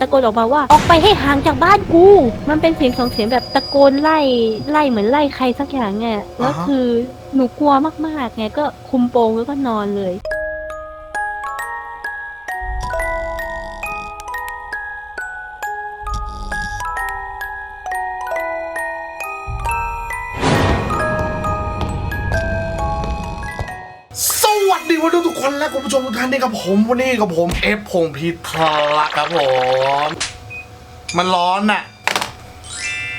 ตะโกนออกมาว่า ออกไปให้ห่างจากบ้านกู มันเป็นเสียงสองเสียงแบบตะโกนไล่ไล่เหมือนไล่ใครสักอย่างไงแล้วคือหนูกลัวมากๆไงก็คุมโปงแล้วก็นอนเลย ผู้ชมทุกท่านนี่กับผมวันนี้กับผมเอฟพงพีทละครับผม มันร้อนน่ะ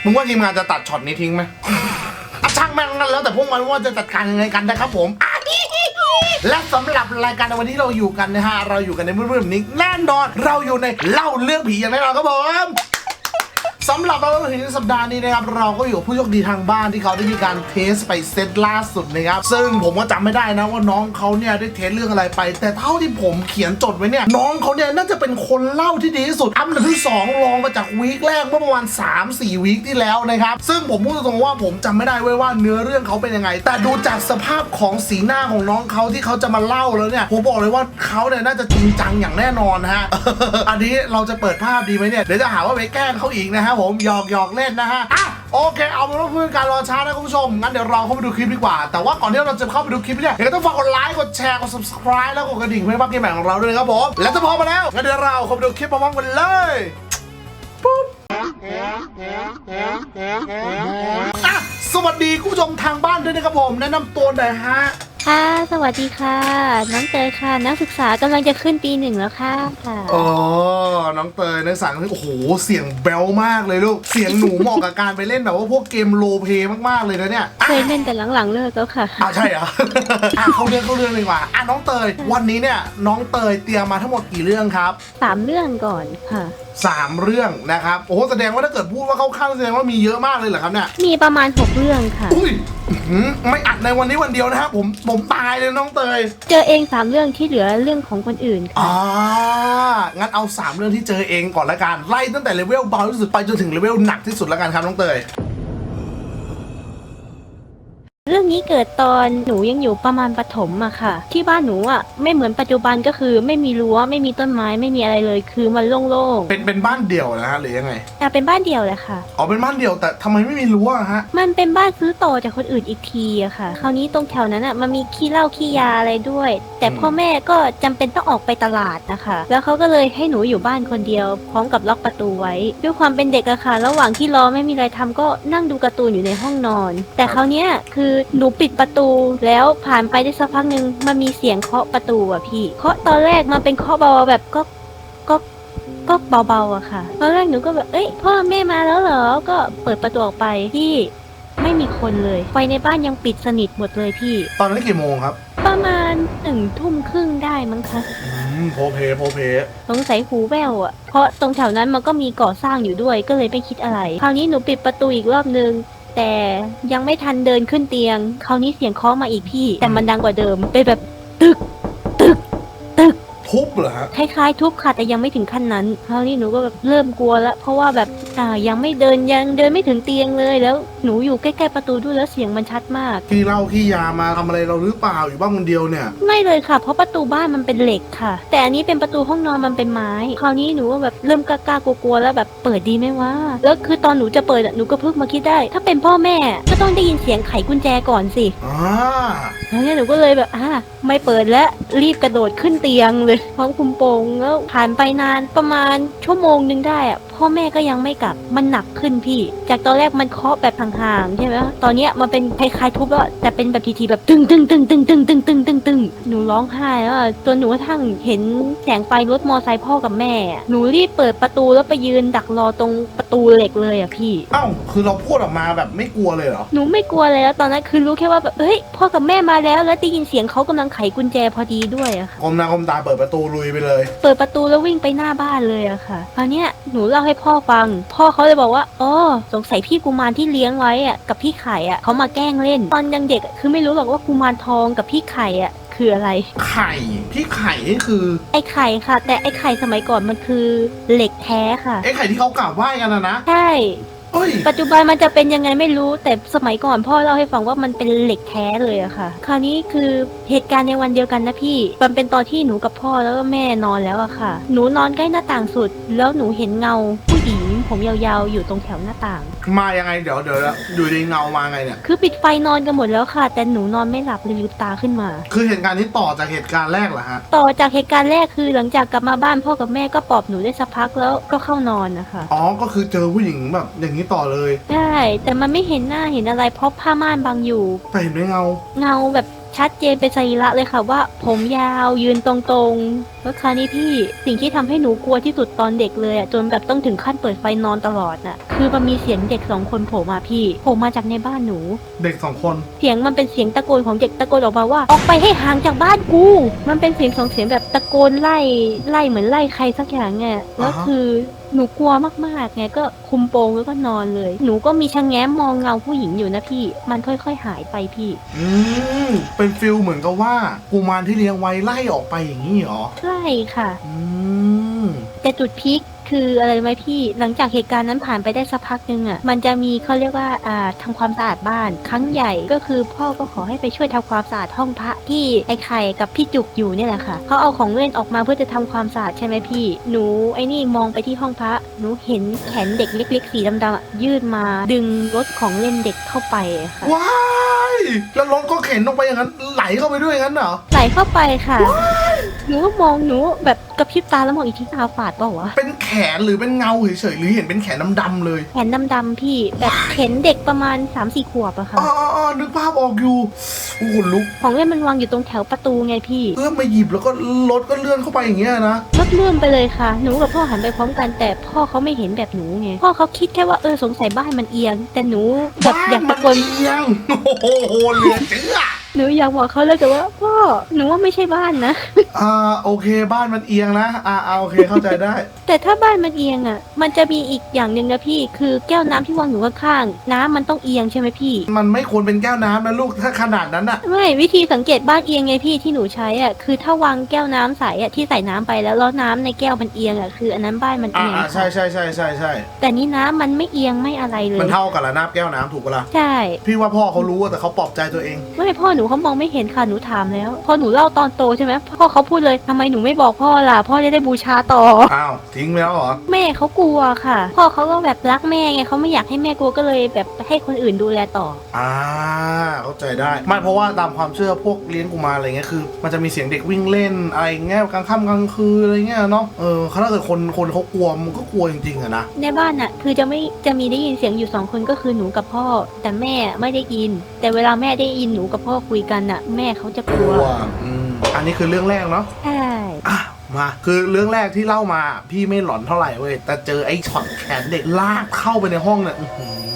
มึงว่าทีมงานจะตัดช็อตนี้ทิ้งไหมอะช่างแม่งนั่นแล้วแต่พวกมันว่าจะจัดการยังไงกันนะครับผมและสำหรับรายการในวันที่เราอยู่กันนะฮะ เราอยู่กันในมืดๆแบบนี้แน่นอน เราอยู่ในเล่าเรื่องผีอย่างแน่นอนครับผม สำหรับเราถึงสัปดาห์นี้นะครับเราก็อยู่กับผู้โชคดีทางบ้านที่เขาได้มีการเทสไปเซตล่าสุดนะครับซึ่งผมก็จำไม่ได้นะว่าน้องเขาเนี่ยได้เทสเรื่องอะไรไป แต่เท่าที่ผมเขียนจดไว้เนี่ยน้องเขาเนี่ยน่าจะเป็นคนเล่าที่ดีที่สุดอันดับที่สองรองมาจากวีคแรกเมื่อประมาณ 3-4 วีคที่แล้วนะครับซึ่งผมพูดตรงๆว่าผมจำไม่ได้เว้ยว่าเนื้อเรื่องเขาเป็นยังไง แต่ดูจากสภาพของสีหน้าของน้องเขาที่เขาจะมาเล่าแล้วเนี่ยผมบอกเลยว่าเขาเนี่ยน่าจะจริงจังอย่างแน่นอนนะฮะอันนี้เราจะเปิดภาพดีไหมเนี่ยเดี๋ยวจะหาว่าไปแกล้งเขาอีกนะฮะผมหยอกหยอกเล่นนะฮะอะโอเค เอาเป็นว่าเพื่อการรอช้านะคุณผู้ชม งั้นเดี๋ยวเราเข้าไปดูคลิปดีกว่า แต่ว่าก่อนที่เราจะเข้าไปดูคลิปเนี่ยเดี๋ยวก็ต้องฝากกดไลค์ กดแชร์ กด subscribe แล้วกดกระดิ่งเพื่อไม่พลาดคลิปใหม่ของเราด้วยนะครับผม และถ้าพร้อมมาแล้วงั้นเดี๋ยวเราเข้าไปดูคลิปพร้อมๆกันเลยปุ๊บอะ สวัสดีคุณผู้ชมทางบ้านด้วยนะครับผม แนะนำตัวหน่อยฮะ ค่ะ สวัสดีค่ะ น้องเตยค่ะ นักศึกษากำลังจะขึ้นปีหนึ่งแล้วค่ะค่ะ อ๋อ น้องเตยในกศึกษาโอ้โห เสียงแบลมากเลยลูก เสียงหนูเหมาะกับการไปเล่นแบบว่าพวกเกมโรลเพลย์มากๆเลยนะเนี่ย เคยเล่นแต่หลังๆเลิกแล้วค่ะ อะใช่เหรอ อะเข้าเรื่องเข้าเรื่องเลยดีกว่าอะน้องเตย วันนี้เนี่ยน้องเตยเตรียมมาทั้งหมดกี่เรื่องครับ สามเรื่องก่อนค่ะ สามเรื่องนะครับ โอ้โหแสดงว่าถ้าเกิดพูดว่าเข้าข้างแสดงว่ามีเยอะมากเลยเหรอครับเนี่ย มีประมาณหกเรื่องค่ะ อุ้ยอื้อหือไม่อัดในวันนี้วันเดียวนะครับผมผมตายเลยน้องเตย เจอเองสามเรื่องที่เหลือเรื่องของคนอื่นค่ะ อ่า งั้นเอาสามเรื่องที่เจอเองก่อนละกัน ไล่ตั้งแต่เลเวลเบาที่สุดไปจนถึงเลเวลหนักที่สุดละกันครับน้องเตย เรื่องนี้เกิดตอนหนูยังอยู่ประมาณปฐมอะค่ะ ที่บ้านหนูอะไม่เหมือนปัจจุบันก็คือไม่มีรั้วไม่มีต้นไม้ไม่มีอะไรเลยคือมันโล่งเป็นเป็นบ้านเดี่ยวนะฮะหรือยังไงๆแต่เป็นบ้านเดี่ยวแหละค่ะ อ๋อเป็นบ้านเดี่ยวแต่ทำไมไม่มีรั้วอะฮะมันเป็นบ้านซื้อต่อจากคนอื่นอีกทีอะค่ะ คราวนี้ตรงแถวนั้นอะมันมีขี้เหล้าขี้ยาอะไรด้วย แต่อืมพ่อแม่ก็จำเป็นต้องออกไปตลาดนะคะ แล้วเขาก็เลยให้หนูอยู่บ้านคนเดียว พร้อมกับล็อกประตูไว้ ด้วยความเป็นเด็กอะค่ะ ระหว่างที่รอไม่มีอะไรทำก็นั่งดูการ์ตูนอยู่ในห้องนอน แต่คราวเนี้ยคือหนูปิดประตูแล้วผ่านไปได้สักพักหนึ่งมันมีเสียงเคาะประตูอะพี่ เคาะตอนแรกมันเป็นเคาะเบาๆแบบก็ก็ก็เบาๆอะค่ะตอนแรกหนูก็แบบเอ้ยพ่อแม่มาแล้วเหรอก็เปิดประตูออกไปที่ไม่มีคนเลยไฟในบ้านยังปิดสนิทหมดเลยพี่ ตอนนั้นกี่โมงครับ ประมาณหนึ่งทุ่มครึ่งได้มั้งคะอืมโพเพโพเพสงสัยหูแว่วอะเพราะตรงแถวนั้นมันก็มีก่อสร้างอยู่ด้วยก็เลยไม่คิดอะไร คราวนี้หนูปิดประตูอีกรอบนึง แต่ยังไม่ทันเดินขึ้นเตียง คราวนี้เสียงเคาะมาอีกพี่ แต่มันดังกว่าเดิมเป็นแบบตึกตึกตึก ทุบเหรอฮะคล้ายๆทุบค่ะแต่ยังไม่ถึงขั้นนั้นคราวนี้หนูก็แบบเริ่มกลัวแล้ว เพราะว่าแบบอ่ายังไม่เดินยังเดินไม่ถึงเตียงเลยแล้วหนูอยู่ใกล้ๆประตูด้วยแล้วเสียงมันชัดมากขี้เหล้าขี้ยามาทำอะไรเราหรือเปล่าอยู่บ้านคนเดียวเนี่ย ไม่เลยค่ะ เพราะประตูบ้านมันเป็นเหล็กค่ะ แต่อันนี้เป็นประตูห้องนอนมันเป็นไม้ คราวนี้หนูก็แบบเริ่มกล้าๆกลัวๆแล้วแบบเปิดดีไหมวะแล้วคือตอนหนูจะเปิดอะหนูก็เพิ่งมาคิดได้ ถ้าเป็นพ่อแม่ก็ต้องได้ยินเสียงไขกุญแจก่อนสิอ่า แล้วเนี่ยหนูก็เลยแบบอ่าไม่เปิดแล้วรีบกระโดดขึ้นเตียงเลยพร้อมคุมโปงแล้วผ่านไปนานประมาณชั่วโมงหนึงได้อะ พ่อแม่ก็ยังไม่กลับ มันหนักขึ้นพี่ จากตอนแรกมันเคาะแบบห่างๆใช่ไหมตอนเนี้ยมันเป็นคล้ายๆทุบแล้วแต่เป็นแบบทีๆแบบตึงตึงตึงตึงตึงตึงตึงตึงตึงหนูร้องไห้แล้วอะจนหนูกระทั่งเห็นแสงไฟรถมอไซค์พ่อกับแม่อะหนูรีบเปิดประตูแล้วไปยืนดักรอตรงประตูเหล็กเลยอะพี่ เอ้าคือเราพูดออกมาแบบไม่กลัวเลยเหรอ หนูไม่กลัวเลยแล้วตอนนั้นคือรู้แค่ว่าแบบเฮ้ยพ่อกับแม่มาแล้ว แล้วได้ยินเสียงเขากำลังไขกุญแจพอดีด้วยอะค่ะกลมหน้ากลมตาเปิดประตูลุยไปเลย เปิดประตูแล้ววิ่งไปหน้าบ้านเลยอะค่ะคราวเนี้ยหนูเล่าให้พ่อฟัง พ่อเขาเลยบอกว่าอ๋อสงสัยพี่กุมารที่เลี้ยงไว้อะกับพี่ไข่อะเขามาแกล้งเล่น ตอนยังเด็กอะคือไม่รู้หรอกว่ากุมารทองกับพี่ไข่อะคืออะไร ไข่พี่ไข่นี่คือ ไอ้ไข่ค่ะ แต่ไอ้ไข่สมัยก่อนมันคือเหล็กแท้ค่ะไอ้ไข่ที่เขากราบไหว้กันนะนะ ใช่ เอ้ยปัจจุบันมันจะเป็นยังไงไม่รู้แต่สมัยก่อนพ่อเล่าให้ฟังว่ามันเป็นเหล็กแท้เลยอะค่ะ คราวนี้คือเหตุการณ์ในวันเดียวกันนะพี่ มันเป็นตอนที่หนูกับพ่อแล้วก็แม่นอนแล้วอะค่ะ หนูนอนใกล้หน้าต่างสุด แล้วหนูเห็นเงาผู้หญิง ผมยาวๆ อยู่ตรงแถวหน้าต่าง มายังไงเดี๋ยวเดี๋ยวอยู่ในเงามาไงเนี่ย คือปิดไฟนอนกันหมดแล้วค่ะ แต่หนูนอนไม่หลับเลยลืมตาขึ้นมา คือเหตุการณ์นี้ต่อจากเหตุการณ์แรกเหรอฮะ ต่อจากเหตุการณ์แรกคือหลังจากกลับมาบ้านพ่อกับแม่ก็ปลอบหนูได้สักพักแล้วก็เข้านอนนะคะอ๋อ ก็คือเจอผู้หญิงแบบอย่างนี้ต่อเลย ใช่ แต่มันไม่เห็นหน้าเห็นอะไรเพราะผ้าม่านบังอยู่ แต่เห็นไหมเงา เงาแบบ ชัดเจนเป็นสรีระเลยค่ะว่า ผมยาวยืนตรงๆแล้วคราวนี้พี่สิ่งที่ทำให้หนูกลัวที่สุดตอนเด็กเลยอะจนแบบต้องถึงขั้นเปิดไฟนอนตลอดน่ะ คือมันมีเสียงเด็กสองคนโผล่มาพี่โผล่มาจากในบ้านหนู เด็กสองคน เสียงมันเป็นเสียงตะโกนของเด็กตะโกนออกมาว่า ออกไปให้ห่างจากบ้านกู มันเป็นเสียงสองเสียงแบบตะโกนไล่ไล่เหมือนไล่ใครสักอย่างไงแล้วคือ หนูกลัวมากๆไงก็คุมโปงแล้วก็นอนเลย หนูก็มีชะแง้มมองเงาผู้หญิงอยู่นะพี่ มันค่อยๆหายไปพี่ อืมเป็นฟิลเหมือนกับว่ากุมารที่เลี้ยงไว้ไล่ออกไปอย่างนี้เหรอ ใช่ค่ะ อืม แต่จุดพีคคืออะไรรู้ไหมพี่หลังจากเหตุการณ์นั้นผ่านไปได้สักพักหนึงอะมันจะมีเขาเรียกว่าอ่าทำความสะอาดบ้าน ครั้งใหญ่ก็คือพ่อก็ขอให้ไปช่วยทำความสะอาดห้องพระที่ไอ้ไข่กับพี่จุกอยู่เนี่ยแหละค่ะเขาเอาของเล่นออกมาเพื่อจะทำความสะอาดใช่ไหมพี่ หนูไอ้นี่มองไปที่ห้องพระหนูเห็นแขนเด็กเล็ก ๆ สีดำๆอะยื่นมาดึงรถของเล่นเด็กเข้าไปอะค่ะว้าย แล้วรถก็เข็นลงไปอย่างนั้น ไหลเข้าไปด้วยอย่างนั้นเหรอไหลเข้าไปค่ะ หนูก็มองหนูแบบกระพริบตาแล้วมองอีกทีตาฝาดเปล่าวะ เป็นแขนหรือเป็นเงาเฉยๆหรือเห็นเป็นแขนดำๆเลย แขนดำๆพี่แบบเข็นเด็กประมาณ3ามสี่ขวบอะค่ะ อ๋ออ๋ออ๋อนึกภาพออกอยู่โอ้โหลุก ของเล่นมันวางอยู่ตรงแถวประตูไงพี่เอื้อมมาหยิบแล้วก็รถก็เลื่อนเข้าไปอย่างเงี้ยนะ รถเลื่อนไปเลยค่ะ หนูกับพ่อหันไปพร้อมกันแต่พ่อเขาไม่เห็นแบบหนูไง พ่อเขาคิดแค่ว่าเออสงสัยบ้านมันเอียง แต่หนูแบบอยากตะโกนบ้มัเอียง โอ้โหเหลือเชื่อหนูอยากบอกเขาเลยแต่ว่าพ่อหนูว่าไม่ใช่บ้านนะ อ่าโอเคบ้านมันเอียงนะ อ่าอ่าโอเคเข้าใจได้ แต่ถ้าบ้านมันเอียงอะ มันจะมีอีกอย่างหนึ่งนะพี่ คือแก้วน้ำที่วางอยู่ข้างๆน้ำมันต้องเอียงใช่ไหมพี่ มันไม่ควรเป็นแก้วน้ำนะลูกถ้าขนาดนั้นอะไม่วิธีสังเกตบ้านเอียงไงพี่ที่หนูใช้อะคือถ้าวางแก้วน้ำใสอะที่ใส่น้ำไปแล้วแล้วน้ำในแก้วมันเอียงอะคืออันนั้นบ้านมันอ่าเอียงอ่าใช่ใช่ใช่ใช่ใช่แต่นี่น้ำมันไม่เอียงไม่อะไรเลยมันเท่ากับระนาบแก้วน้ำถูกปะล่ะใช่ พี่ว่าพ่อเขารู้อะแต่เขาปลอบใจตัวเอง ไม่พ่อหนูเขามองไม่เห็นค่ะหนูถามแล้ว พอหนูเล่าตอนโตใช่ไหมพ่อเขาพูดเลยทำไมหนูไม่บอกพ่อล่ะ พ่อจะได้บูชาต่อ อ้าวทิ้งไปแล้วเหรอ แม่เขากลัวค่ะ พ่อเขาก็แบบรักแม่ไงเขาไม่อยากให้แม่กลัวก็เลยแบบให้คนอื่นดูแลต่อ อ่าเข้าใจได้ไม่เพราะว่าตามความเชื่อพวกเลี้ยงกุมารอะไรเงี้ยคือมันจะมีเสียงเด็กวิ่งเล่นอะไรเงี้ยกลางค่ำกลางคืนอะไรเงี้ยเนาะเออถ้าเกิดคนคนเขากลัวมันก็กลัวจริงๆอะนะในบ้านน่ะ คือจะไม่จะมีได้ยินเสียงอยู่สองคนก็คือหนูกับพ่อ แต่แม่ไม่ได้ยิน แต่เวลาแม่ได้ยินหนูกับพ่อคุยกันน่ะ แม่เขาจะกลัวอืมอันนี้คือเรื่องแรกเนาะใช่อะมาคือเรื่องแรกที่เล่ามา พี่ไม่หลอนเท่าไหร่เว้ยแต่เจอไอ้ช็อตแขนเด็กลากเข้าไปในห้องเนี่ยอื้อหือ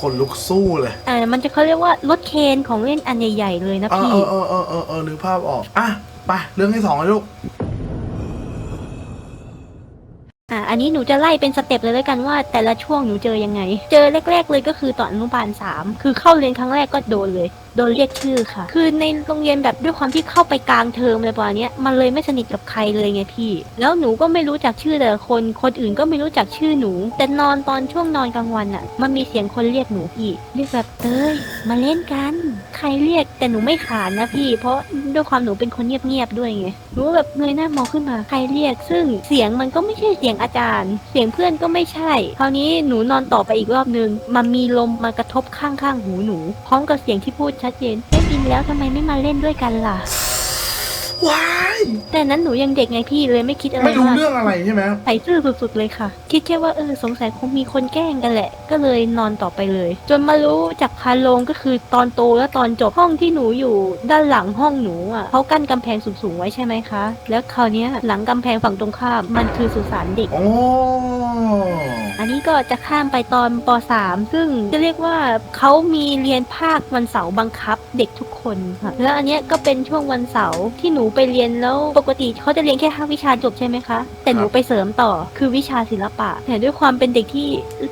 คนลุกสู้เลย อ่ามันจะเขาเรียกว่ารถเคนของเล่นอันใหญ่ๆเลยนะเออพี่ เออเออเออเออเออนึกภาพออก อะไปเรื่องที่สองเลยลูก อ่า อันนี้หนูจะไล่เป็นสเต็ปเลยแล้วกันว่า แต่ละช่วงหนูเจอยังไง เจอแรก ๆ เลยก็คือตอนอนุบาลสามคือเข้าเรียนครั้งแรกก็โดนเลย โดนเรียกชื่อค่ะ คือในโรงเรียนแบบด้วยความที่เข้าไปกลางเทอมอะไรประมาณเนี้ยมันเลยไม่สนิทกับใครเลยไงพี่ แล้วหนูก็ไม่รู้จักชื่อแต่ละคน คนอื่นก็ไม่รู้จักชื่อหนู แต่นอนตอนช่วงนอนกลางวันอะ มันมีเสียงคนเรียกหนูพี่ เรียกแบบเต้ยมาเล่นกัน ใครเรียกแต่หนูไม่ขานนะพี่ เพราะด้วยความหนูเป็นคนเงียบๆด้วยไงหนูแบบเงยหน้ามองขึ้นมาใครเรียก ซึ่งเสียงมันก็ไม่ใช่เสียงอาจารย์ เสียงเพื่อนก็ไม่ใช่ คราวนี้หนูนอนต่อไปอีกรอบนึง มันมีลมมากระทบข้างๆหูหนู พร้อมกับเสียงที่พูดชัดเจนได้ยินแล้วทำไมไม่มาเล่นด้วยกันล่ะ ว้า แต่นั้นหนูยังเด็กไงพี่เลยไม่คิดอะไรไม่รู้มากเรื่องอะไรใช่ไหมใส่ซื่อสุดๆเลยค่ะ คิดแค่ว่าเออสงสัยคงมีคนแกล้งกันแหละ ก็เลยนอนต่อไปเลย จนมารู้จากพานโรงก็คือตอนโตและตอนจบห้องที่หนูอยู่ด้านหลังห้องหนูอะเขากั้นกำแพงสูงๆไว้ใช่ไหมคะ แล้วคราวเนี้ยหลังกำแพงฝั่งตรงข้ามมันคือสุสานเด็กโอ้อันนี้ก็จะข้ามไปตอนป .3 ซึ่งจะเรียกว่าเขามีเรียนภาควันเสาร์บังคับเด็กทุกคนค่ะแล้วอันเนี้ยก็เป็นช่วงวันเสาร์ที่หนูไปเรียนแล้วปกติเขาจะเรียนแค่ห้าวิชาจบใช่ไหมคะ แต่หนูไปเสริมต่อคือวิชาศิลปะ แต่ด้วยความเป็นเด็กที่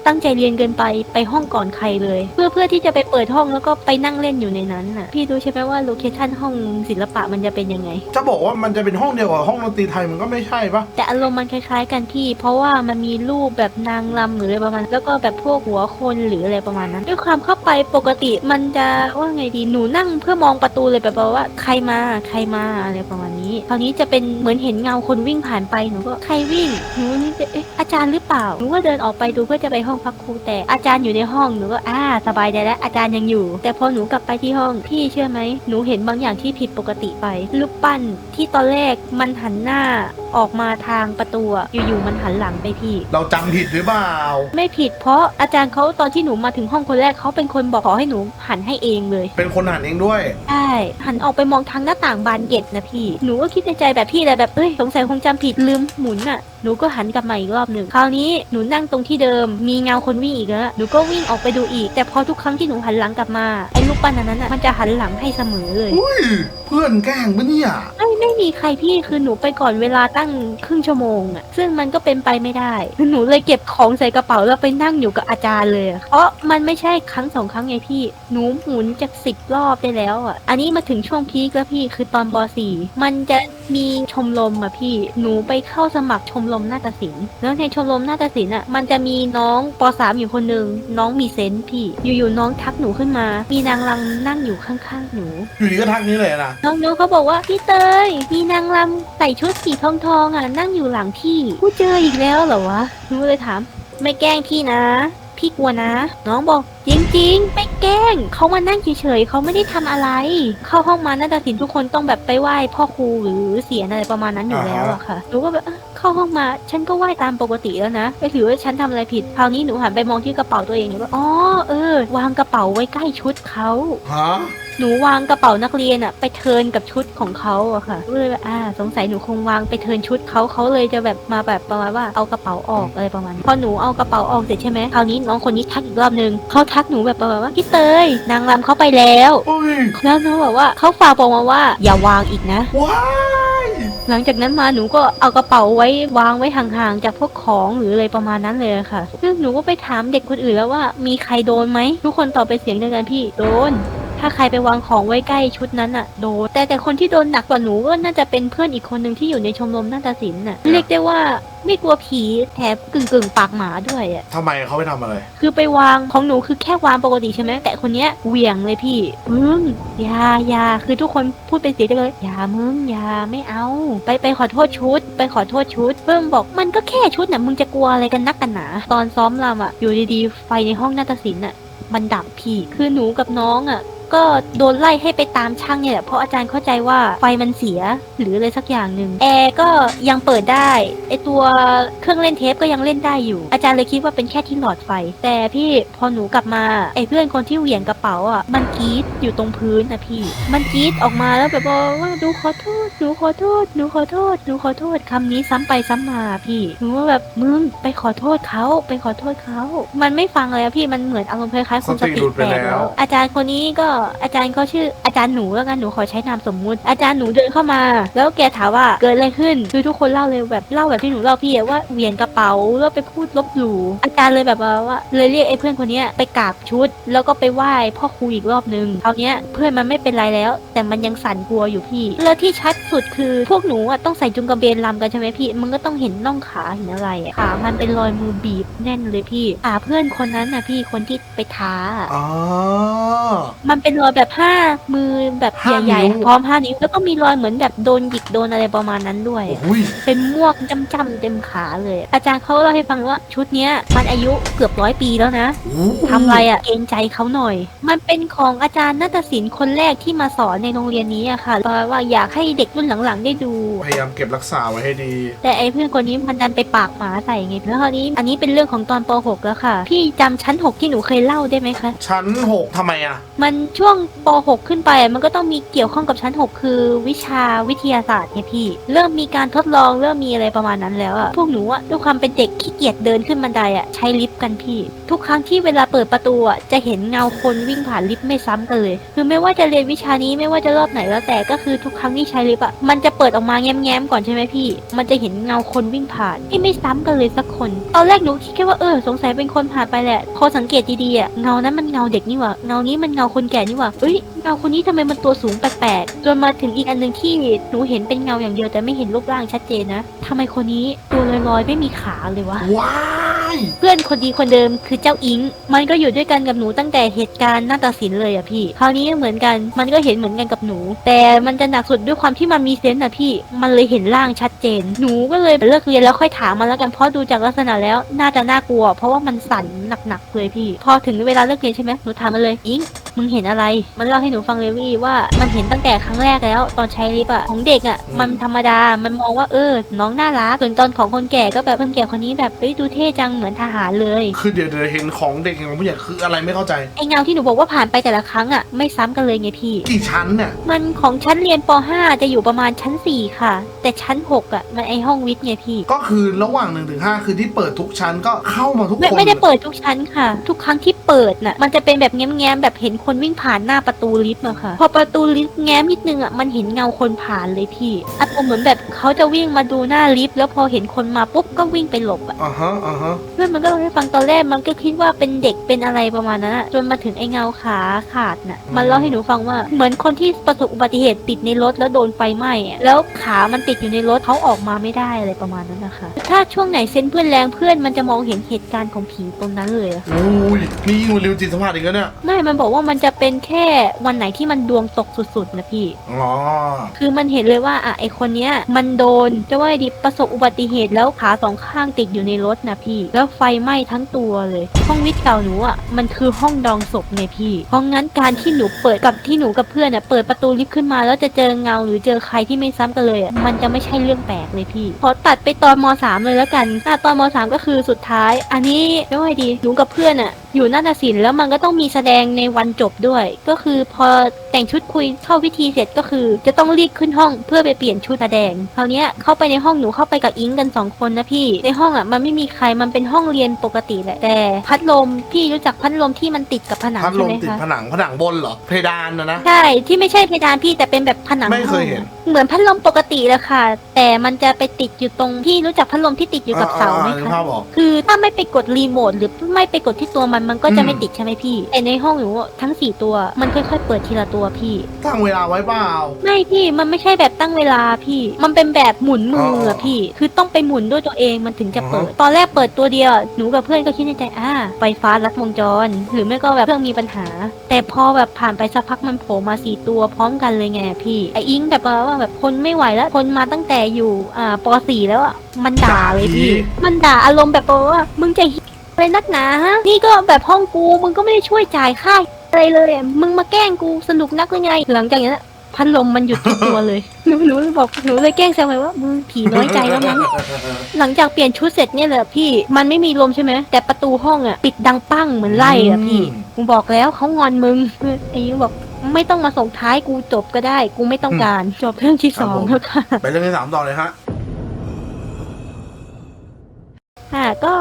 ตั้งใจเรียนเกินไปไปห้องก่อนใครเลย เพื่อเพื่อที่จะไปเปิดห้องแล้วก็ไปนั่งเล่นอยู่ในนั้นน่ะพี่รู้ใช่ไหมว่าโลเคชั่นห้องศิลปะมันจะเป็นยังไง จะบอกว่ามันจะเป็นห้องเดียวกับห้องดนตรีไทยมันก็ไม่ใช่ปะแต่อารมณ์มันคล้ายๆ กันพี่ เพราะว่ามันมีรูรูปแบบนางรำหรืออะไรประมาณนั้นแล้วก็แบบพวกหัวคนหรืออะไรประมาณนั้น ด้วยความเข้าไปปกติมันจะว่าไงดีหนูนั่งเพื่อมองประตูเลยแบบว่าใครมาใครมาอะไรประมาณ นี้คราวนี้จะเป็นเหมือนเห็นเงาคนวิ่งผ่านไปหนูก็ใครวิ่งหนูนี่จะเอ๊ะอาจารย์หรือเปล่าหนูก็เดินออกไปดูเพื่อจะไปห้องพักครูแต่อาจารย์อยู่ในห้องหนูก็อ่าสบายใจแล้วอาจารย์ยังอยู่ แต่พอหนูกลับไปที่ห้องพี่เชื่อไหมหนูเห็นบางอย่างที่ผิดปกติไปรูปปั้นที่ตอนแรกมันหันหน้าออกมาทางประตูอะอยู่ๆมันหันหลังไปพี่ เราจำผิดหรือเปล่า ไม่ผิดเพราะอาจารย์เขาตอนที่หนูมาถึงห้องคนแรกเขาเป็นคนบอกขอให้หนูหันให้เองเลย เป็นคนหันเองด้วย ใช่หันออกไปมองทางหน้าต่างบานเกล็ดนะพี่ หนูก็คิดในใจแบบพี่เลยแบบเอ้ยสงสัยคงจำผิดลืมหมุนอะหนูก็หันกลับมาอีกรอบหนึ่งคราวนี้หนูนั่งตรงที่เดิม มีเงาคนวิ่งอีกแล้วหนูก็วิ่งออกไปดูอีก แต่พอทุกครั้งที่หนูหันหลังกลับมาไอ้รูปปั้นอันนั้นอะมันจะหันหลังให้เสมอเลย อุ้ยเพื่อนแกล้งปะเนี่ย ไม่ไม่มีใครพี่คือหนูไปก่อนเวลาตั้งครึ่งชั่วโมงอะซึ่งมันก็เป็นไปไม่ได้หนูเลยเก็บของใส่กระเป๋าแล้วไปนั่งอยู่กับอาจารย์เลยอะเพราะมันไม่ใช่ครั้งสองครั้งไงพี่หนูหมุนจากสิบรอบได้แล้วอะอันนี้มาถึงช่วงพีคแล้วพี่คือตอนป .4 มันจะมีชมรมอะพี่ หนูไปเข้าสมัครชมรมนาฏศิลป์ แล้วในชมรมนาฏศิลป์อะมันจะมีน้องป .3 อยู่คนหนึ่งน้องมีเซนส์พี่ อยู่ๆน้องทักหนูขึ้นมา มีนางรำนั่งอยู่ข้างๆหนู อยู่ดีก็ทักนี้เลยนะ น้องๆเขาบอกว่าพี่เตย มีนางรำใส่ชุดสีทองทองๆอะนั่งอยู่หลังพี่กูเจออีกแล้วเหรอวะหนูเลยถาม ไม่แกล้งพี่นะ พี่กลัวนะ น้องบอก จริงๆ ไม่แกล้งเขามานั่งเฉยๆเขาไม่ได้ทำอะไร เข้าห้องมานาฏศิลป์ทุกคนต้องแบบไปไหว้พ่อครูหรือเสียนอะไรประมาณนั้นอยู่แล้วอะค่ะหนูก็แบบเอ้อเข้าห้องมา ฉันก็ไหว้ตามปกติแล้วนะไม่ถือว่าฉันทำอะไรผิดคราวนี้หนูหันไปมองที่กระเป๋าตัวเองหนูก็อ๋อเออ วางกระเป๋าไว้ใกล้ชุดเขา ฮะหนูวางกระเป๋านักเรียนอะไปเทิร์นกับชุดของเขาอะค่ะก็เลยแบบอ่า สงสัยหนูคงวางไปเทิร์นชุดเขาเขาเลยจะแบบมาแบบประมาณว่าเอากระเป๋าออกอะไรประมาณนี้พอหนูเอากระเป๋าออกเสร็จใช่ไหมคราวนี้น้องคนนี้ทักอีกรอบนึงเขาทักหนูแบบประมาณว่าพี่เตยนางรำเขาไปแล้วอุ้ยแล้วน้องบอกว่าเขาฝากบอกมาว่า อย่าวางอีกนะ ว้ายหลังจากนั้นมาหนูก็เอากระเป๋าไว้วางไว้ห่างๆจากพวกของหรืออะไรประมาณนั้นเลยค่ะ ซึ่งหนูก็ไปถามเด็กคนอื่นแล้วว่ามีใครโดนไหมทุกคนตอบเป็นเสียงเดียวกันพี่โดน ถ้าใครไปวางของไว้ใกล้ชุดนั้นอะโดนแต่แต่คนที่โดนหนักกว่าหนูก็น่าจะเป็นเพื่อนอีกคนหนึ่งที่อยู่ในชมรมนาฏศิลป์น่ะเรียกได้ว่าไม่กลัวผีแถมกึ่งกึ่งๆปากหมาด้วยอะ ทำไมเขาไปทำอะไร คือไปวางของหนูคือแค่วางปกติใช่ไหมแต่คนเนี้ยเหวี่ยงเลยพี่มึงอย่าอย่าคือทุกคนพูดเป็นเสียงเดียวกันเลยอย่ามึงอย่าไม่เอา ไปไปขอโทษชุด ไปขอโทษชุดเพิ่มบอกมันก็แค่ชุดน่ะมึงจะกลัวอะไรกันนักกันหนาตอนซ้อมรำอะอยู่ดีๆไฟในห้องนาฏศิลป์อะมันดับพี่คือหนูกับน้องอะ ก็โดนไล่ให้ไปตามช่างเนี่ยแหละเพราะอาจารย์เข้าใจว่าไฟมันเสียหรืออะไรสักอย่างหนึ่งแอร์ก็ยังเปิดได้ไอตัวเครื่องเล่นเทปก็ยังเล่นได้อยู่ อาจารย์เลยคิดว่าเป็นแค่ที่หลอดไฟ แต่พี่พอหนูกลับมาไอเพื่อนคนที่เหวี่ยงกระเป๋าอะมันกรีดอยู่ตรงพื้นนะพี่ มันกรีดออกมาแล้วแบบว่าหนูขอโทษหนูขอโทษหนูขอโทษหนูขอโทษคำนี้ซ้ำไปซ้ำมาพี่หนูว่าแบบมึงไปขอโทษเขาไปขอโทษเขา มันไม่ฟังเลยอะพี่มันเหมือนอารมณ์คล้ายๆคนสสติติหลุดไปแตกแล้วแล้วอาจารย์คนนี้ก็อาจารย์เขาชื่ออาจารย์หนูแล้วกันหนูขอใช้นามสมมุติ อาจารย์หนูเดินเข้ามา แล้วแกถามว่าเกิดอะไรขึ้นคือทุกคนเล่าเลยแบบเล่าแบบที่หนูเล่าพี่อะว่าเหวียนกระเป๋าแล้วไปพูดลบหลู่อาจารย์เลยแบบว่าว่าเลยเรียกไอ้เพื่อนคนเนี้ยไปกราบชุด แล้วก็ไปไหว้พ่อครูอีกรอบนึงคราวเนี้ยเพื่อนมันไม่เป็นไรแล้ว แต่มันยังสั่นกลัวอยู่พี่แล้วที่ชัดสุดคือพวกหนูอะต้องใส่จุงกระเบนลำกันใช่ไหมพี่ มันก็ต้องเห็นน่องขาเห็นอะไรอะขามันเป็นรอยมือบีบแน่นเลยพี่ขาเพื่อนคนนั้นน่ะพี่คนที่ไปท้าอะอ๋อมันเป็นรอยแบบห้ามือแบบห้าใหญ่นิ้ว ๆพร้อมห้านิ้วแล้วก็มีรอยเหมือนแบบโดนหยิกโดนอะไรประมาณนั้นด้วย โอ้ยเป็นม่วงจ้ำๆเต็มขาเลย อาจารย์เขาเล่าให้ฟังว่าชุดเนี้ยมันอายุเกือบร้อยปีแล้วนะ โอ้โหทำไรอะ่ะเกรงใจเขาหน่อย มันเป็นของอาจารย์นาฏศิลป์คนแรกที่มาสอนในโรงเรียนนี้อะค่ะเพราะว่าอยากให้เด็กรุ่นหลังๆ ได้ดู พยายามเก็บรักษาไว้ให้ดี แต่ไอ้เพื่อนคนนี้มันดันไปปากหมาใส่ไงแล้วคราวนี้อันนี้เป็นเรื่องของตอนป .6 แล้วค่ะ พี่จำชั้น 6 ที่หนูเคยเล่าได้ไหมคะ ชั้นหกทำไมอะ มันช่วงป .6 ขึ้นไปมันก็ต้องมีเกี่ยวข้องกับชั้น 6 คือ วิชาวิทยาศาสตร์ไงพี่ เริ่มมีการทดลองเริ่มมีอะไรประมาณนั้นแล้วอะพวกหนูอะด้วยความเป็นเด็กขี้เกียจเดินขึ้นบันไดอะใช้ลิฟต์กันพี่ ทุกครั้งที่เวลาเปิดประตูอะจะเห็นเงาคนวิ่งผ่านลิฟต์ไม่ซ้ำกันเลย คือไม่ว่าจะเรียนวิชานี้ไม่ว่าจะรอบไหนแล้วแต่ก็คือทุกครั้งที่ใช้ลิฟต์อะมันจะเปิดออกมาแง้มๆก่อนใช่ไหมพี่ มันจะเห็นเงาคนวิ่งผ่านที่ไม่ซ้ำกันเลยสักคน ตอนแรกหนูคิดแค่ว่าเออสงสัยเป็นคนผ่านไปแหละพอสังเกตดีๆอะเงานั้นมันเงาเด็กนี่หว่าเงานี้มันเงาคนแก่นี่หว่าเอ้ยเงาคนนี้ทำไมมันตัวสูงแปลกๆจนมาถึงอีกอันหนึ่งที่หนูเห็นเป็นเงาอย่างเดียวแต่ไม่เห็นรูปร่างชัดเจนนะทำไมคนนี้ตัวลอยๆไม่มีขาเลยวะว้าย เพื่อนคนดีคนเดิมคือเจ้าอิง มันก็อยู่ด้วยกันกับหนูตั้งแต่เหตุการณ์นาฏศิลป์เลยอะพี่ คราวนี้ก็เหมือนกัน มันก็เห็นเหมือนกันกับหนู แต่มันจะหนักสุดด้วยความที่มันมีเซนส์อะพี่ มันเลยเห็นร่างชัดเจน หนูก็เลยเลิกเรียนแล้วค่อยถามมันแล้วกัน เพราะดูจากลักษณะแล้วน่าจะน่ากลัว เพราะว่ามันสั่นหนักๆเลยพี่ พอถึงเวลาเลิกเรียนใช่ไหมหนูถามมันเลย อิง มึงเห็นอะไร มันเล่าให้หนูฟังเลยวี่ว่า มันเห็นตั้งแต่ครั้งแรกแล้วตอนใช้ลิฟต์อะของเด็กอะมันธรรมดา มันมองว่าเออ น้องน่ารัก ส่วนตอนของคนแก่ก็แบบคนแก่คนนี้แบบเอ้ยดูเท่จังเหมือนทหารเลย คือเดี๋ยวเดี๋ยวเห็นของเด็กเห็นของผู้ใหญ่คืออะไรไม่เข้าใจ ไอเงาที่หนูบอกว่าผ่านไปแต่ละครั้งอะไม่ซ้ำกันเลยไงพี่ กี่ชั้นเนี่ย มันของชั้นเรียนป .5 จะอยู่ประมาณชั้น 4 ค่ะ แต่ชั้น 6อะมันไอห้องวิทย์ไงพี่ ก็คือระหว่าง1นถึงหคือที่เปิดทุกชั้นก็เข้ามาทุกไม่คนไม่ได้เปิดทุกชั้นค่ะ ทุกครั้งที่เปิดน่ะ มันจะเป็นแบบแง้มๆแบบเห็นคนวิ่งผ่านหน้าประตูลิฟต์อะค่ะ พอประตูลิฟต์แง้มนิดนึงอะมันเห็นเงาคนผ่านเลยพี่อารมณ์เหมือนแบบเขาจะวิ่งมาดูหน้าลิฟต์แล้วพอเห็นคนมาปุ๊บก็วิ่งไปหลบอะ อ่าฮะอ่าฮะ เพื่อนมันก็เล่าให้ฟังตอนแรกมันก็คิดว่าเป็นเด็กเป็นอะไรประมาณนั้นอะจนมาถึงไอ้เงาขาขาดน่ะ มันเล่าให้หนูฟังว่าเหมือนคนที่ประสบอุบัติเหตุติดในรถแล้วโดนไฟไหม้อะแล้วขามันติดอยู่ในรถเขาออกมาไม่ได้อะไรประมาณนั้นนะคะ ถ้าช่วงไหนเซนส์เพื่อนแรงเพื่อนมันจะมองเห็นเหตุการณ์ของผีตรงนั้นเลยอะโอ้ยนี่ยิ่งกว่าริวจิตสัมผัสอีกแล้วเนี่ยไม่ มันบอกว่ามันจะเป็นแค่วันไหนที่มันดวงตกสุดๆนะพี่ อ๋อ คือมันเห็นเลยว่าอะไอคนเนี้ยมันโดนจะว่าดีประสบอุบัติเหตุแล้วขาสองข้างติดอยู่ในรถนะพี่ แล้วไฟไหม้ทั้งตัวเลย ห้องวิทย์เก่าหนูอะมันคือห้องดองศพไงพี่ เพราะงั้นการที่หนูเปิดกับที่หนูกับเพื่อนอะเปิดประตูลิฟต์ขึ้นมา แล้วจะเจอเงาหรือเจอใครที่ไม่ซ้ำกันเลยอะมันจะไม่ใช่เรื่องแปลกเลยพี่พอตัดไปตอนมสามเลยแล้วกันตอนมสามก็คือสุดท้าย อันนี้จะว่าดีหนูกับเพื่อนอะอยู่นาฏศิลป์แล้วมันก็ต้องมีแสดงในวันจบด้วย ก็คือพอแต่งชุดคุยเข้าพิธีเสร็จก็คือ จะต้องรีบขึ้นห้องเพื่อไปเปลี่ยนชุดแสดงคราวนี้เข้าไปในห้องหนูเข้าไปกับอิงกันสองคนนะพี่ ในห้องอะมันไม่มีใครมันเป็นห้องเรียนปกติแหละแต่ พัดลมพี่รู้จักพัดลมที่มันติดกับผนังพัดลใช่มไหมติดคะผนังผนังบนเหรอเพดานนะนะ ใช่ที่ไม่ใช่เพดานพี่แต่เป็นแบบผนังไม่เคยเห็น ห้องเหมือนพัดลมปกติเลยค่ะ แต่มันจะไปติดอยู่ตรงที่รู้จักพัดลมที่ติดอยู่กับเสาไหมอ่ๆนึกคะ ภาพออก คือถ้าไม่ไปกดรีโมทหรือไม่ไปกดที่ตัวมันมันก็จะไม่อืม ติดใช่ไหมพี่แต่ในห้องหนูอะทั้งสี่ตัวมันค่อยๆเปิดทีละตัวพี่ ตั้งเวลาไว้เปล่า ไม่พี่มันไม่ใช่แบบตั้งเวลาพี่ มันเป็นแบบหมุนมืออ๋ออะพี่ คือต้องไปหมุนด้วยตัวเองมันถึงจะเปิดอ๋อตอนแรกเปิดตัวเดียวหนูกับเพื่อนก็คิดในใจอ่าไฟฟ้าลัดวงจร หรือไม่ก็แบบเครื่องมีปัญหา แต่พอแบบผ่านไปสักพักมันโผล่มาสี่ตัวพร้อมกันเลยไงพี่ไออิงแบบว่าแบบคนไม่ไหวแล้วคนมาตั้งแต่อยู่อ่าปสี่แล้วอะมันด่าเลยพี่ มันด่าอารมณ์แบบว่ามึงจะอะไรนักหนาฮะนี่ก็แบบห้องกูมึงก็ไม่ได้ช่วยจ่ายค่าอะไรเลยอะมึงมาแกล้งกูสนุกนักหรือไง หลังจากนั้น พัดลมมันหยุดทุกตัวเลยหนูหนูเลยบอกหนูเลยแกล้งแซวไปว่ามึงผีน้อยใจแล้วมั้งหลังจากเปลี่ยนชุดเสร็จเนี่ยแหละพี่มันไม่มีลมใช่ไหมแต่ประตูห้องอะปิดดังปั้งเหมือนไล่อะพี่อืมกูบอกแล้วเขางอนมึงไอ้ยิงบอกไม่ต้องมาส่งท้ายกูจบก็ได้ กูไม่ต้องการจบเรื่องที่สองแล้วค่ะไปเรื่องที่สามต่อเลยฮะค่ะก็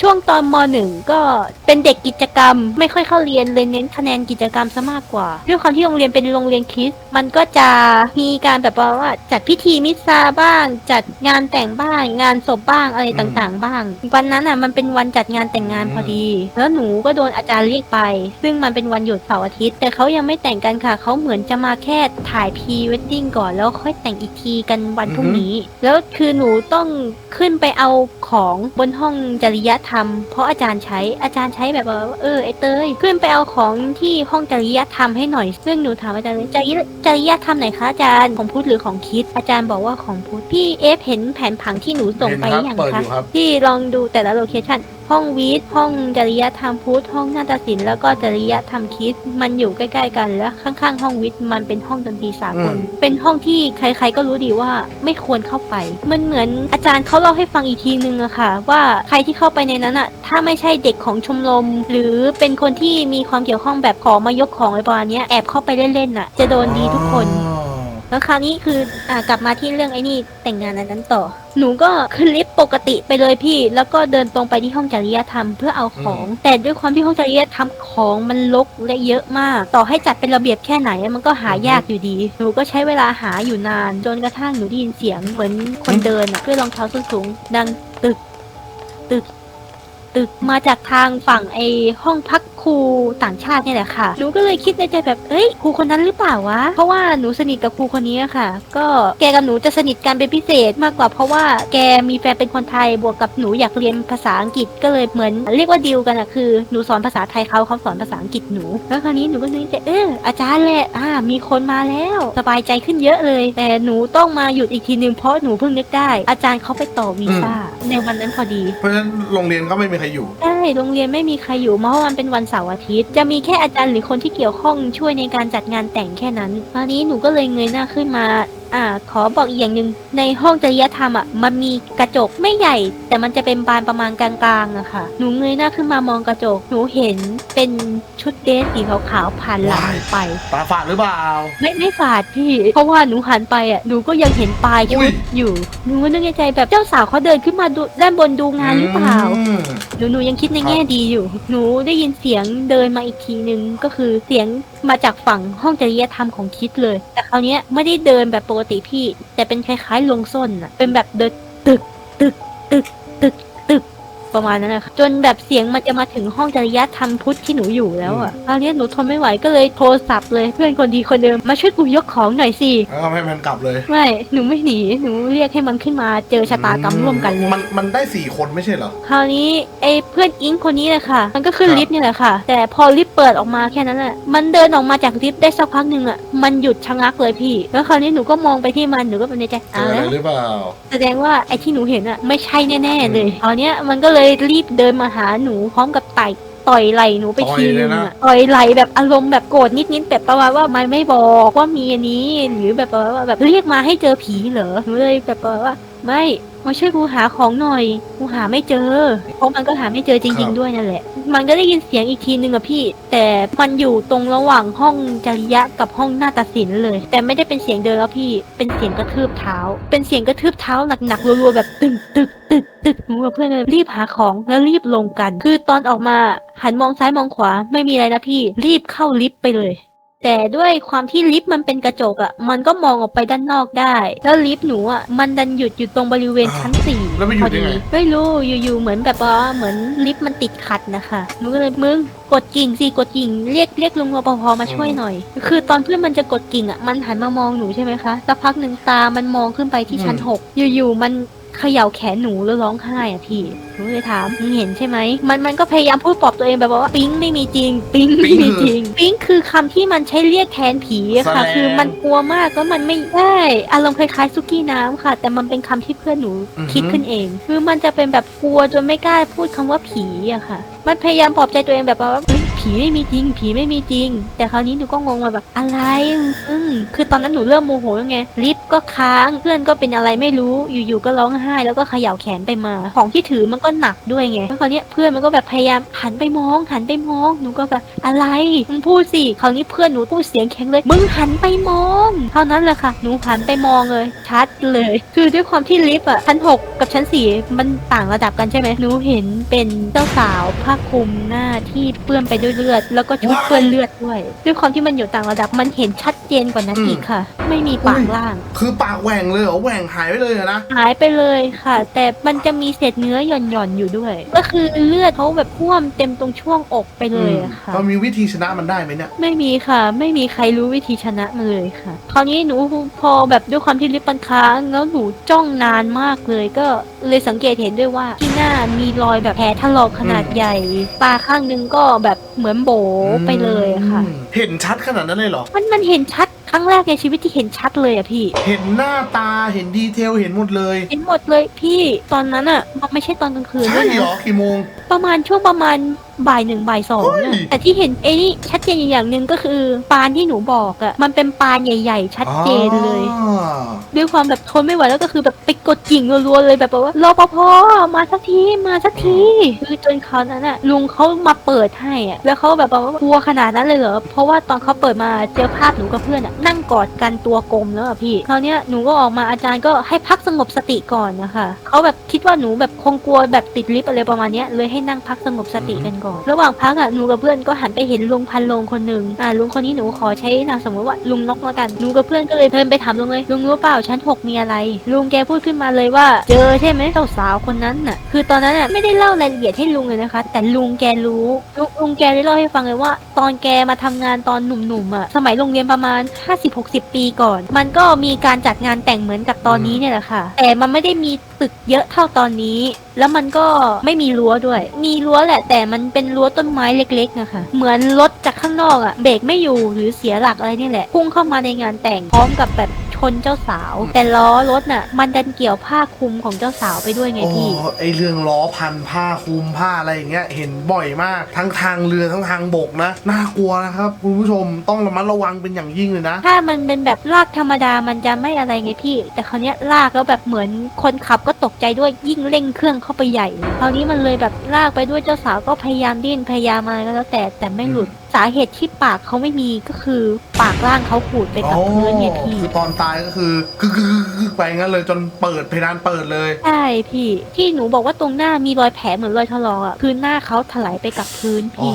ช่วงตอนมหนึ่งก็เป็นเด็กกิจกรรม ไม่ค่อยเข้าเรียนเลยเน้นคะแนนกิจกรรมซะมากกว่าด้วยความที่โรงเรียนเป็นโรงเรียนคริสต์มันก็จะมีการแบบว่าจัดพิธีมิสซาบ้าง จัดงานแต่งบ้างงานศพบ้างอะไรต่างๆ บ้าง วันนั้นอะมันเป็นวันจัดงานแต่งงานพอดี แล้วหนูก็โดนอาจารย์เรียกไป ซึ่งมันเป็นวันหยุดเสาร์อาทิตย์ แต่เขายังไม่แต่งกันค่ะเขาเหมือนจะมาแค่ถ่ายพรีเวดดิ้งก่อนแล้วค่อยแต่งอีกทีกันวันพรุ่งนี้ แล้วคือหนูต้องขึ้นไปเอาของบนห้องจริยธรรม เพราะอาจารย์ใช้อาจารย์ใช้แบบว่าเออไอเตยขึ้นไปเอาของที่ห้องจริยธรรมให้หน่อยซึ่งหนูถามอาจารย์เลยจริยจริยธรรมไหนคะอาจารย์ของพุทธหรือของคริด อาจารย์บอกว่าของพุทธพี่เอฟเห็นแผนผังที่หนูส่งไปเห็นครับยังเปิดอคะยู่ครับ ที่ลองดูแต่ละโลเคชัน ห้องวิทย์ห้องจริยธรรมพุทธห้องนาฏศิลป์แล้วก็จริยธรรมคริด มันอยู่ใกล้ ๆ กันแล้วข้างๆ ห้องวิทย์มันเป็นห้องดนตรีสากลอืม เป็นห้องที่ใคร ๆ ก็รู้ดีว่าไม่ควรเข้าไป มันเหมือนอาจารย์เขาเล่าให้ฟังอีกทีนึงอะค่ะ ว่าใครที่เข้าไปในนั้นอะถ้าไม่ใช่เด็กของชมรม หรือเป็นคนที่มีความเกี่ยวข้องแบบขอมายกของอะไรประมาณเนี้ยแอบเข้าไปเล่นๆอะจะโดนดีทุกคน อ๋อ แล้วคราวนี้คืออ่ากลับมาที่เรื่องไอ้นี่แต่งงานอันนั้นต่อ หนูก็ขึ้นลิฟต์ปกติไปเลยพี่ แล้วก็เดินตรงไปที่ห้องจริยธรรมเพื่อเอาของ แต่ด้วยความที่ห้องจริยธรรมของมันลกและเยอะมาก ต่อให้จัดเป็นระเบียบแค่ไหนมันก็หายากอยู่ดี หนูก็ใช้เวลาหาอยู่นาน จนกระทั่งหนูได้ยินเสียงเหมือนคนเดินอะด้วยรองเท้าส้นสูงดังตึก ตึก ตึกมาจากทางฝั่งไอห้องพัก รูต่างชาติเนี่ยแหละค่ะ หนูก็เลยคิดในใจแบบเอ้ยครูคนนั้นหรือเปล่าวะ เพราะว่าหนูสนิทกับครูคนนี้อะค่ะ ก็แกกับหนูจะสนิทกันเป็นพิเศษมากกว่าเพราะว่าแกมีแฟนเป็นคนไทยบวกกับหนูอยากเรียนภาษาอังกฤษก็เลยเหมือนเรียกว่าดีลกันอะคือหนูสอนภาษาไทยเขาเขาสอนภาษาอังกฤษหนูแล้วคราวนี้หนูก็นึกในใจเอออาจารย์แหละอ่ามีคนมาแล้วสบายใจขึ้นเยอะเลย แต่หนูต้องมาหยุดอีกทีนึงเพราะหนูเพิ่งนึกได้ อาจารย์เขาไปต่อวีซ่าในวันนั้นพอดีเพราะฉะนั้นโรงเรียนก็ไม่มีใครอยู่ ใช่โรงเรียนไม่มีใครอยู่เพราะว่ามันเป็นวันเสาร์อาทิตย์ จะมีแค่อาจารย์หรือคนที่เกี่ยวข้องช่วยในการจัดงานแต่งแค่นั้นคราวนี้หนูก็เลยเงยหน้าขึ้นมาอ่า ขอบอกอีกอย่างหนึ่งในห้องจริยธรรมอะ มันมีกระจกไม่ใหญ่ แต่มันจะเป็นบานประมาณกลางๆอะค่ะ หนูเงยหน้าขึ้นมามองกระจก หนูเห็นเป็นชุดเดรสสีขาวๆผ่านหลังหนูไป ตาฝาดหรือเปล่า ไม่ไม่ฝาดพี่ เพราะว่าหนูหันไปอะ หนูก็ยังเห็นปลายอุ้ชุยดอยู่ หนูก็นึกในใจแบบเจ้าสาวเขาเดินขึ้นมาดูด้านบนดูงานหรือเปล่า อืม หนูหนูยังคิดในแง่ดีอยู่ หนูได้ยินเสียงเดินมาอีกทีนึงก็คือเสียงมาจากฝั่งห้องจริยธรรมของคิดเลย แต่คราวเนี้ยไม่ได้เดินแบบปกกติพี่ แต่เป็นคล้ายๆลงส้นอะเป็นแบบเดินตึกตึกตึกตึกตึก ประมาณนั้นนะคะจนแบบเสียงมันจะมาถึงห้องจริยธรรมพุทธที่หนูอยู่แล้วอะคราวเนี้ยหนูทนไม่ไหวก็เลยโทรศัพท์เลยเพื่อนคนดีคนเดิมมาช่วยกูยกของหน่อยสิแล้วก็ให้มันกลับเลย ไม่หนูไม่หนีหนูเรียกให้มันขึ้นมาเจอชะตากรรมร่วมกันเลยมันมันได้สี่คนไม่ใช่เหรอ คราวนี้ไอ้เพื่อนอิงคนนี้เลยค่ะ มันก็ขึ้นครับ ลิฟต์นี่แหละค่ะ แต่พอลิฟต์เปิดออกมาแค่นั้นแหละมันเดินออกมาจากลิฟต์ได้สักพักหนึ่งอะมันหยุดชะงักเลยพี่ แล้วคราวนี้หนูก็มองไปที่มันหนูก็เป็นในใจเจอ้าอวอะไรแล้วหรือเปล่า แสดงว่าไอ้ที่หนูเห็นอะไม่ใช่แน่ๆเลยคราวเนี้ยมันก็เลยรีบเดินมาหาหนูพร้อมกับไต่ต่อยไหล่หนูไปต่อยทีเลนึยงนะอะต่อยไหล่แบบอารมณ์แบบโกรธนิดๆแบบประมาณว่าไม่ไม่บอกว่ามีอันนี้ หรือแบบประมาณว่าแบบเรียกมาให้เจอผีเหรอหนูเลยแบบประมาณว่า ไม่มาช่วยกูหาของหน่อยกูหาไม่เจอเพราะมันก็หาไม่เจอจครัริงบๆด้วยนั่นแหละ มันก็ได้ยินเสียงอีกทีนึงอะพี่ แต่มันอยู่ตรงระหว่างห้องจริยะกับห้องหน้าตัดสินเลย แต่ไม่ได้เป็นเสียงเดินแล้วพี่ เป็นเสียงกระทืบเท้า เป็นเสียงกระทืบเท้าหนักๆรัวๆแบบตึกตึกตึกตึกหนูกับเพื่อนเลยรีบหาของแล้วรีบลงกัน คือตอนออกมาหันมองซ้ายมองขวาไม่มีอะไรนะพี่ รีบเข้าลิฟต์ไปเลย แต่ด้วยความที่ลิฟต์มันเป็นกระจกอะ่ะมันก็มองออกไปด้านนอกได้ แล้วลิฟต์หนูอะ่ะมันดันหยุดอยู่ตรงบริเวณชั้นสี่แล้วมันหยุดได้ไง ไม่รู้อยู่ๆเหมือนแบบว่าเหมือนลิฟต์มันติดขัดนะคะหนูก็เลยมึงกดกิ่งสิกดกิ่งเรียกเรียกลุงรปภมาช่วยหน่อย คือตอนเพื่อนมันจะกดกิ่งอะ่ะมันหันมามองหนูใช่ไหมคะสักพักหนึ่งตามันมองขึ้นไปที่ชั้นอืมหกอยู่ๆมัน เขย่าแขนหนูแล้วร้องไห้อะพี่หนูเลยถามมึงเห็นใช่ไหมมันมันก็พยายามพูดปลอบตัวเองแบบว่าปิ๊งไม่มีจริง ปิ๊งไม่มีจริง ปิ๊งคือคำที่มันใช้เรียกแทนผีอะค่ะ แสดงคือมันกลัวมากแล้วมันไม่ได้อารมณ์คล้ายๆซุกี้น้ำค่ะ แต่มันเป็นคำที่เพื่อนหนูอือฮึคิดขึ้นเอง คือมันจะเป็นแบบกลัวจนไม่กล้าพูดคำว่าผีอะค่ะ มันพยายามปลอบใจตัวเองแบบว่าเฮ้ย ผีไม่มีจริง ผีไม่มีจริง แต่คราวนี้หนูก็งงมาแบบอะไรอืมคือตอนนั้นหนูเริ่มโมโหแล้วไงลิฟต์ก็ค้างเพื่อนก็เป็นอะไรไม่รู้อยู่ๆก็ร้องไห้ แล้วก็เขย่าแขนไปมา ของที่ถือมันก็หนักด้วยไงแล้วคราวนี้เพื่อนมันก็แบบพยายามหันไปมองหันไปมองหนูก็แบบอะไรมึงพูดสิคราวนี้เพื่อนหนูพูดเสียงแข็งเลย มึงหันไปมอง เท่านั้นแหละค่ะหนูหันไปมองเลยชัดเลย คือด้วยความที่ลิฟต์อะชั้นหกกับชั้นสี่มันต่างระดับกันใช่ไหมหนูเห็นเป็นเจ้าสาวผ้าคลุมหน้าที่เปื้อนไปด้วยเลือดแล้วก็ชุดเปื้อนเลือดด้วย ด้วยความที่มันอยู่ต่างระดับมันเห็นชัดเจนกว่านั้นอีกค่ะ ไม่มีปากล่าง คือปากแหว่งเลยเหรอแหว่งหายไปเลยเหรอนะหายไปเลยค่ะ แต่มันจะมีเศษเนื้อหย่อนๆอยู่ด้วย ก็คือเลือดเขาแบบท่วมเต็มตรงช่วงอกไปเลยอะค่ะ เรามีวิธีชนะมันได้ไหมเนี่ย ไม่มีค่ะ ไม่มีใครรู้วิธีชนะมันเลยค่ะ คราวนี้หนูพอแบบด้วยความที่ลิฟต์มันค้างแล้วหนูจ้องนานมากเลย ก็เลยสังเกตเห็นด้วยว่าที่หน้ามีรอยแบบแผลถลอกขนาดอืมใหญ่ ตาข้างหนึงก็แบบเหมือนโบไปเลยอะค่ะอืมเห็นชัดขนาดนั้นเลยเหรอ มันมันเห็นชัดครั้งแรกในชีวิตที่เห็นชัดเลยอะพี่ เห็นหน้าตาเห็นดีเทลเห็นหมดเลย เห็นหมดเลยพี่ตอนนั้นอะมันไม่ใช่ตอนกลางคืนใช่ด้วยเหรนะอกี่โมง ประมาณช่วงประมาณ บ่ายหนึ่งบ่ายสองเฮ้อะยแต่ที่เห็นไอ้นี่ชัดเจนอีกอย่างหนึ่งก็คือปานที่หนูบอกอะมันเป็นปานใหญ่ ๆ ชัดเจนเลยอ๋อด้วยความแบบทนไม่ไหวแล้วก็คือแบบไปกดกิ่งรัวๆเลยแบบว่ารอปภมาสักทีมาสักทีคือจนเขาวนั้นอะลุงเขามาเปิดให้อะแล้วเขาแบบว่ากลัวขนาดนั้นเลยเหรอเพราะว่าตอนเขาเปิดมาเจอภาพหนูกับเพื่อนอะนั่งกอดกันตัวกลมแล้วอะพี่คราวเนี้ยหนูก็ออกมาอาจารย์ก็ให้พักสงบสติก่อนนะคะเขาแบบคิดว่าหนูแบบคงกลัวแบบติดลิฟต์อะไรประมาณเนี้ยเลยให้นั่งพักสงบสติกันก่อนก่อน ระหว่างพักอะหนูกับเพื่อนก็หันไปเห็นลุงพันโลงคนหนึ่งอ่าลุงคนนี้หนูขอใช้นามสมมติว่าลุงนกแล้วกันหนูกับเพื่อนก็เลยเดินไปถามลุงเลยลุงรู้เปล่าชั้นหกมีอะไร ลุงแกพูดขึ้นมาเลยว่า เจอใช่ไหมเจ้าสาวคนนั้นน่ะ คือตอนนั้นอะไม่ได้เล่ารายละเอียดให้ลุงเลยนะคะ แต่ลุงแกรู้ลุงลุงแกได้เล่าให้ฟังเลยว่า ตอนแกมาทำงานตอนหนุ่มๆอะสมัยโรงเรียนประมาณ 50-60 ปีก่อน มันก็มีการจัดงานแต่งเหมือนกับตอนนี้เนี่ยแหละค่ะ แต่มันไม่ได้มีตึกเยอะเท่าตอนนี้ แล้วมันก็ไม่มีรั้วด้วย มีรั้วแหละ แต่มันเป็นรั้วต้นไม้เล็กๆนะคะเหมือนรถจากข้างนอกอะเบรกไม่อยู่หรือเสียหลักอะไรนี่แหละพุ่งเข้ามาในงานแต่งพร้อมกับแบบ ชนเจ้าสาว แต่ล้อรถน่ะ มันดันเกี่ยวผ้าคลุมของเจ้าสาวไปด้วยไงโอ้พี่ ไอเรื่องล้อพันผ้าคลุมผ้าอะไรอย่างเงี้ยเห็นบ่อยมาก ทั้งทางเรือทั้งทางบกนะน่ากลัวนะครับคุณผู้ชมต้องระมัดระวังเป็นอย่างยิ่งเลยนะ ถ้ามันเป็นแบบลากธรรมดามันจะไม่อะไรไงพี่ แต่คราวเนี้ยลากแล้วแบบเหมือนคนขับก็ตกใจด้วยยิ่งเร่งเครื่องเข้าไปใหญ่คราวนี้มันเลยแบบลากไปด้วยเจ้าสาวก็พยายามดิ้นพยายามอะไรก็แล้วแต่แต่ไม่หลุดสาเหตุที่ปากเขาไม่มีก็คือปากล่างเขาขูดไปกับพื้นไงพี่ คือตอนตายก็คือกึกกึกกึกกึกไปงั้นเลยจนเปิดเพดานเปิดเลย ใช่พี่ที่หนูบอกว่าตรงหน้ามีรอยแผลเหมือนรอยถลอกอะคือหน้าเขาถลายไปกับพื้นอ๋อพี่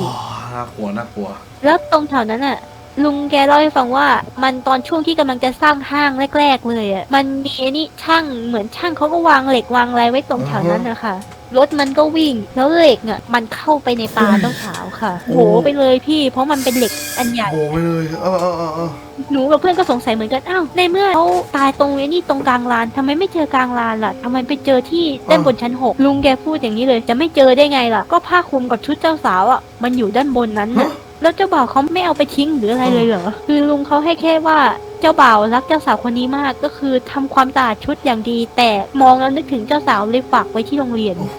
น่ากลัวน่ากลัว แล้วตรงแถวนั้นอะ ลุงแกเล่าให้ฟังว่า มันตอนช่วงที่กำลังจะสร้างห้างแรก ๆ เลยอะมันมีไอ้นี่ช่างเหมือนช่างเขาก็วางเหล็กวางอะไรไว้ตรงแถวนั้นนะคะ รถมันก็วิ่ง แล้วเหล็กอะมันเข้าไปในตาเจ้าสาวค่ะโอ้โหไปเลยพี่ เพราะมันเป็นเหล็กอันใหญ่ โบไปเลยเออเออเออเออหนูกับเพื่อนก็สงสัยเหมือนกัน อ้าว ในเมื่อเขาตายตรงนี้นี่ตรงกลางลานทำไมไม่เจอกลางลานล่ะทำไมไปเจอที่ด้านบนชั้นหกลุงแกพูดอย่างนี้เลย จะไม่เจอได้ไงล่ะ ก็ผ้าคลุมกับชุดเจ้าสาวอะ มันอยู่ด้านบนนั้นน่ะฮะแล้วเจ้าบ่าวเขาไม่เอาไปทิ้งหรืออะไรเลยเหรอ คือลุงเขาให้แค่ว่า เจ้าบ่าวรักเจ้าสาวคนนี้มากก็คือทำความสะอาดชุดอย่างดี แต่มองแล้วนึกถึงเจ้าสาวเลยฝากไว้ที่โรงเรียนโอ้โห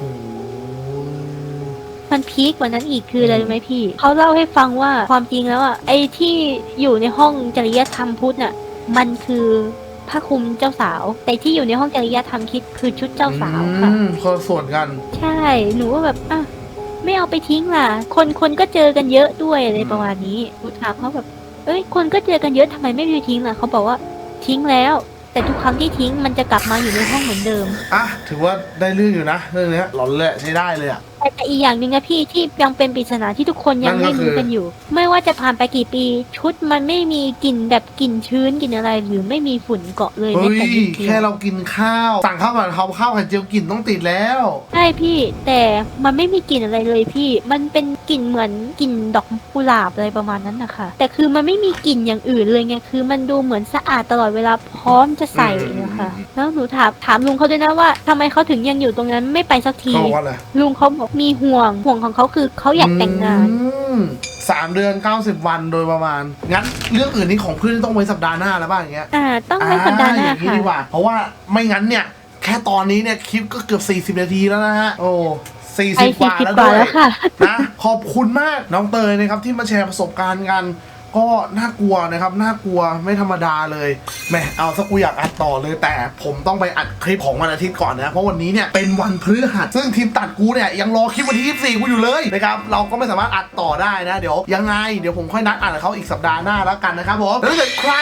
มันพีคกว่านั้นอีกคืออะไรรู้ไหมพี่ เขาเล่าให้ฟังว่าความจริงแล้วอะไอ้ที่อยู่ในห้องจริยธรรมพุทธน่ะ มันคือผ้าคลุมเจ้าสาว แต่ที่อยู่ในห้องจริยธรรมคิดคือชุดเจ้าสาวค่ะอืมคนละส่วนกัน ใช่หนูว่าแบบอะไม่เอาไปทิ้งล่ะ คนคนก็เจอกันเยอะด้วยอะไรประมาณนี้หนูถามเขาแบบ เอ้ยคนก็เจอกันเยอะทำไมไม่ไปทิ้งล่ะเขาบอกว่าทิ้งแล้ว แต่ทุกครั้งที่ทิ้งมันจะกลับมาอยู่ในห้องเหมือนเดิม อะถือว่าได้เรื่องอยู่นะเรื่องเนี้ยหลอนเลยใช้ได้เลยอะ แต่แต่อีกอย่างหนึ่งนะพี่ที่ยังเป็นปริศนาที่ทุกคนยังนั่นก็ไม่คือ รู้กันอยู่ ไม่ว่าจะผ่านไปกี่ปี ชุดมันไม่มีกลิ่นแบบกลิ่นชื้นกลิ่นอะไร หรือไม่มีฝุ่นเกาะเลยเฮ้แม้ยแต่นิดเดียแค่วเรากินข้าว สั่งข้าวผัดเขาข้าวไข่เจียวกลิ่นต้องติดแล้ว ใช่พี่ แต่มันไม่มีกลิ่นอะไรเลยพี่ มันเป็นกลิ่นเหมือนกลิ่นดอกกุหลาบอะไรประมาณนั้นนะคะแต่คือมันไม่มีกลิ่นอย่างอื่นเลยไงคือ มันดูเหมือนสะอาดตลอดเวลาพร้อมจะใส่นะคะแล้วหนูถามถามลุงเขาด้วยนะว่าทำไมเขาถึงยังอยู่ตรงนั้นไม่ไปสักที เขาบอกว่าอะไรลุงเขาบอกมีห่วงห่วงของเขาคือเขาอยากแต่งงาน อืมสามเดือนเก้าสิบวันโดยประมาณ งั้นเรื่องอื่นนี่ของเพื่อนต้องไว้สัปดาห์หน้าแล้วบ้างอย่างเงี้ยอ่า ต้องไว้สัปดาห์หน้าอ่อย่างนี้ค่ะ ดีกว่า เพราะว่าไม่งั้นเนี่ย แค่ตอนนี้เนี่ยคลิปก็เกือบ 40 นาทีแล้วนะฮะ โอ้สี่ไปสิบกสี่ว่าสิบแล้วกว่าด้วยแล้วค่ะ นะขอบคุณมากน้องเตยนะครับที่มาแชร์ประสบการณ์กัน ก็น่ากลัวนะครับน่ากลัวไม่ธรรมดาเลยแหมเอาสักกูอยากอัดต่อเลยแต่ผมต้องไปอัดคลิปของวันอาทิตย์ก่อนนะเพราะวันนี้เนี่ยเป็นวันพฤหัสซึ่งทีมตัดกูเนี่ยยังรอคลิปวันที่24กูอยู่เลยนะครับเราก็ไม่สามารถอัดต่อได้นะเดี๋ยวยังไงเดี๋ยวผมค่อยนัดอัดกับเขาอีกสัปดาห์หน้าแล้วกันนะครับผมแล้วถ้าเกิดใคร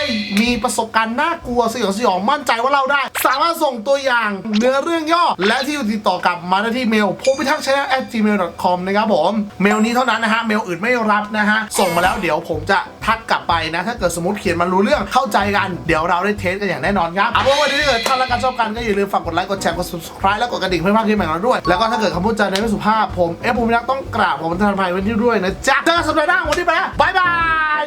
มีประสบการณ์น่ากลัวสยองสยองมั่นใจว่าเราได้ สามารถส่งตัวอย่างเนื้อเรื่องย่อ และที่อยู่ติดต่อกลับมาได้ที่เมลพพิทักษ์ช at gmail com นะครับผมเมลนี้เท่านั้นนะฮะเมลอื่นไม่รับนะฮะส่งมาแล้วเดี๋ยวผมจะทักกลับไปนะ ถ้าเกิดสมมติเขียนมันรู้เรื่องเข้าใจกัน เดี๋ยวเราได้เทสกันอย่างแน่นอนครับเอาเป็นว่าวันนี้ถ้าเกิดท่านรักกันชอบกันก็อย่าลืมฝากกดไลค์กดแชร์กด subscribe แล้วกดกระดิ่งเพื่อมาดคลิปใหม่เราด้วย แล้วก็ถ้าเกิดคำพูดจาในไม่สุภาพผมเอฟภูมิรักต้องกราบขอประทานภัยไว้ที่ด้วยนะจ๊ะเจอกันสัปดาห์หน้าวันนี้ไปแล้วบ๊ายบาย